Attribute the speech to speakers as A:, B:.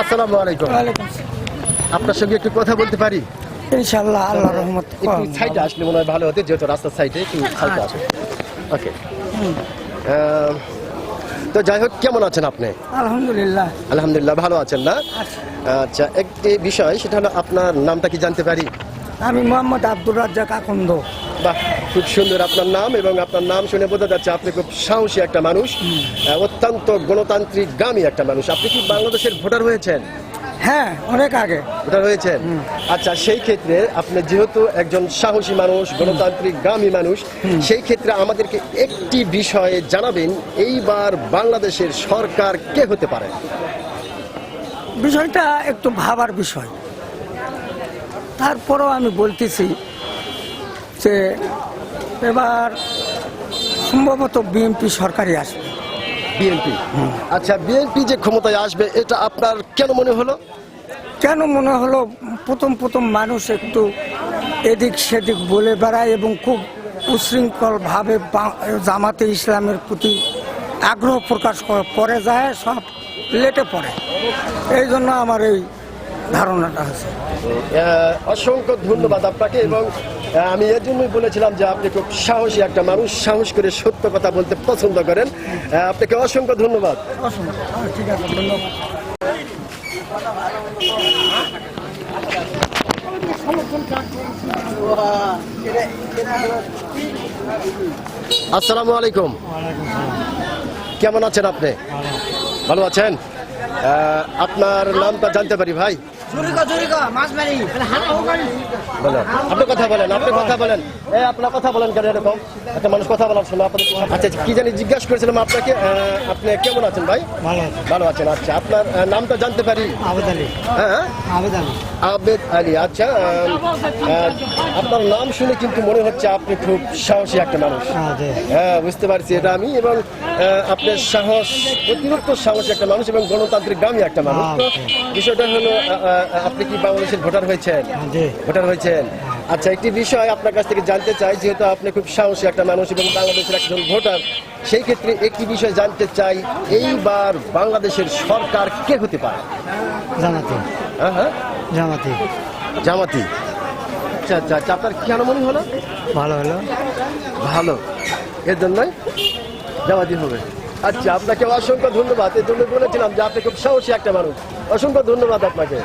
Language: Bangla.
A: আসসালামু আলাইকুম। আপনার সঙ্গে একটু কথা বলতে পারি?
B: ইনশাআল্লাহ আল্লাহ রহমত
A: সাইডে আসলে মনে হয় ভালো হতে যেহেতু রাস্তার সাইডে একটু সাইডে আসবে ওকে তো যাই হোক কেমন আছেন আপনি?
B: আলহামদুলিল্লাহ।
A: আলহামদুলিল্লাহ ভালো আছেন না? আচ্ছা।, আচ্ছা একটি বিষয় সেটা হলো আপনার নামটা কি জানতে পারি?
B: আমি মোহাম্মদ আব্দুর রাজ্জাক আকন্দ।
A: বাহ খুব সুন্দর আপনার নাম এবং আপনার নাম শুনে বোঝা যাচ্ছে আপনি খুব সাহসী একটা মানুষ অত্যন্ত গণতান্ত্রিক গামী একটা মানুষ। আপনি কি বাংলাদেশের ভোটার হয়েছেন?
B: হ্যাঁ অনেক আগে।
A: ভোটার হয়েছেন? আচ্ছা সেই ক্ষেত্রে আপনি যেহেতু একজন সাহসী মানুষ গণতান্ত্রিক গামী মানুষ সেই ক্ষেত্রে আমাদেরকে একটি বিষয়ে জানাবেন এইবার বাংলাদেশের সরকার কে হতে পারে?
B: বিষয়টা একটু ভাবার বিষয়। তারপরও আমি বলতেছি যে এবার সম্ভবত বিএনপি সরকারই আসবে।
A: বিএনপি? আচ্ছা বিএনপি যে ক্ষমতায় আসবে এটা আপনার কেন মনে হলো?
B: কেন মনে হলো? প্রথম প্রথম মানুষ একটু এদিক সেদিক বলে বেড়ায় এবং খুব উশৃঙ্খলভাবে জামাতে ইসলামের প্রতি আগ্রহ প্রকাশ করে পরে যায় সব লেটে পড়ে। এই জন্য আমার এই ধারণাটা আছে।
A: অসংখ্য ধন্যবাদ আপনাকে এবং আমি এর জন্যই বলেছিলাম যে আপনি খুব সাহসী একটা মানুষ সাহস করে সত্য কথা বলতে পছন্দ করেন। আপনাকে অসংখ্য ধন্যবাদ।
B: ঠিক আছে ধন্যবাদ।
A: আসসালামু আলাইকুম। কেমন আছেন আপনি? ভালো আছেন? আপনার নামটা জানতে পারি ভাই? বলেন আপনি কথা বলেন আপনি কথা বলেন। এই আপনার কথা বলেন কেন এরকম? একটা মানুষ কথা বলার সময় আপনাদের আচ্ছা কি জানি জিজ্ঞাসা করেছিলাম আপনাকে আপনি কেমন আছেন ভাই?
B: ভালো
A: ভালো আছেন আচ্ছা আপনার নামটা জানতে পারি?
B: আবেদ আলী।
A: হ্যাঁ
B: আবেদ আলী।
A: আবেদ আলী আচ্ছা আপনার নাম শুনে কিন্তু মনে হচ্ছে আপনি খুব সাহসী একটা মানুষ। হ্যাঁ বুঝতে পারছি এটা আমি এবং আপনার সাহস অতিরিক্ত সাহসী একটা মানুষ এবং গণতান্ত্রিক গামী একটা মানুষ। তো বিষয়টা হলো আপনি কি বাংলাদেশের ভোটার হয়েছেন। ভোটার হয়েছেন। আচ্ছা একটি বিষয় আপনার কাছ থেকে জানতে চাই যেহেতু আপনি খুব সাহসী একটা মানুষ এবং বাংলাদেশের একজন ভোটার সেই ক্ষেত্রে একটি বিষয় জানতে চাই এইবার বাংলাদেশের সরকার কে হতে পারে?
B: জামাতি।
A: হ্যাঁ হ্যাঁ।
B: জামাতি।
A: জামাতি। আচ্ছা আচ্ছা আচ্ছা আপনার কেন মনে হলো?
B: ভালো হলো।
A: ভালো। এর জন্যই জামাতি হবে। আচ্ছা আপনাকে অসংখ্য ধন্যবাদ। এই জন্য বলেছিলাম যে আপনি খুব সাহসী একটা মানুষ। অসংখ্য ধন্যবাদ আপনাকে।